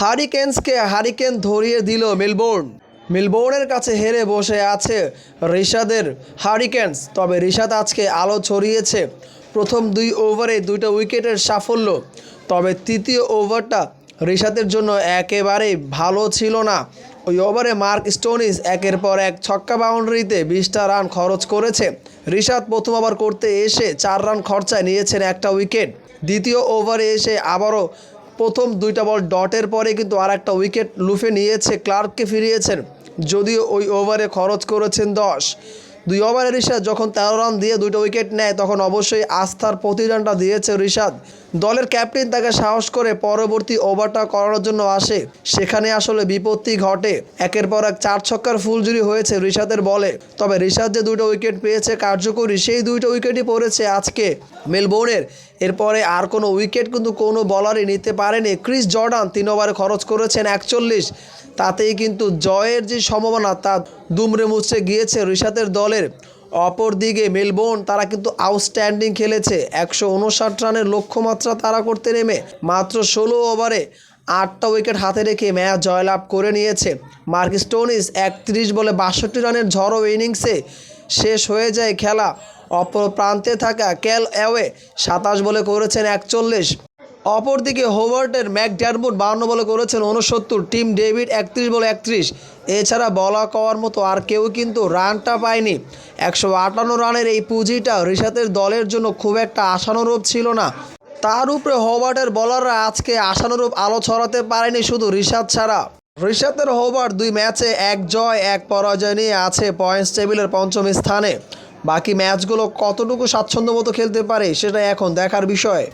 হারিকেন্সকে hurricane ধরিয়ে দিল Melbourne. মেলবোর্নের কাছে হেরে বসে আছে রিশাদের হারিকেন্স। তবে রিশাদ আজকে আলো ছড়িয়েছে। প্রথম দুই ওভারে দুইটা উইকেটের সাফল্য। তবে তৃতীয় ওভারটা রিশাদের জন্য একেবারেই ভালো ছিল না। ওই ওভারে মার্ক স্টোনিস একের পর এক ছক্কা বাউন্ডারিতে বিশটা রান খরচ করেছে। রিশাদ প্রথম ওভার করতে এসে চার রান খরচায় নিয়েছেন একটা উইকেট। দ্বিতীয় ওভারে এসে আবারও প্রথম দুইটা বল ডটের পরে কিন্তু আর একটা উইকেট লুফে নিয়েছে, ক্লার্ককে ফিরিয়েছেন। যদিও ওই ওভারে খরচ করেছেন দশ। দুই ওভারে রিশাদ যখন তেরো রান দিয়ে দুটো উইকেট নেয়, তখন অবশ্যই আস্থার প্রতিদানটা দিয়েছে রিশাদ দলের ক্যাপ্টেন তাকে সাহস করে পরবর্তী ওভারটা করানোর জন্য আসে। সেখানে আসলে বিপত্তি ঘটে। একের পর এক চার ছক্কার ফুলজুরি হয়েছে ঋষাদের বলে। তবে রিশাদ যে দুটো উইকেট পেয়েছে কার্যকরী, সেই দুইটো উইকেটই পড়েছে আজকে মেলবোর্নের। এরপরে আর কোনো উইকেট কিন্তু কোনো বলারই নিতে পারেনি। ক্রিস জর্ডান তিন ওভারে খরচ করেছেন একচল্লিশ। তাতেই কিন্তু জয়ের যে সম্ভাবনা, তা দুমড়ে মুচড়ে গিয়েছে ঋষাদের দলের। অপরদিকে মেলবোর্ন, তারা কিন্তু আউটস্ট্যান্ডিং খেলেছে। একশো উনষাট রানের লক্ষ্যমাত্রা তারা করতে নেমে মাত্র ষোলো ওভারে আটটা উইকেট হাতে রেখে ম্যাচ জয়লাভ করে নিয়েছে। মার্ক স্টোনিস একত্রিশ বলে বাষট্টি রানের ঝড়ো ইনিংসে শেষ হয়ে যায় খেলা। অপর প্রান্তে থাকা ক্যাল অ্যাওয়ে সাতাশ বলে করেছেন একচল্লিশ। অপরদিকে হোভার্টের ম্যাকড্যারমুড বাউন্ন বলে করেছেন উনসত্তর। টিম ডেভিড একত্রিশ বলে একত্রিশ। এছাড়া বলা কওয়ার মতো আর কেউ কিন্তু রানটা পায়নি। একশো আটান্ন রানের এই পুঁজিটা ঋষাতের দলের জন্য খুব একটা আশানুরূপ ছিল না। তার উপরে হোবার্টের বলাররা আজকে আশানুরূপ আলো ছড়াতে পারেনি শুধু ঋষাদ ছাড়া। ঋষাতের হোবার্ট দুই ম্যাচে এক জয়, এক পরাজয় নিয়ে আছে পয়েন্টস টেবিলের পঞ্চম স্থানে। বাকি ম্যাচগুলো কতটুকু স্বাচ্ছন্দ্য মতো খেলতে পারে সেটা এখন দেখার বিষয়।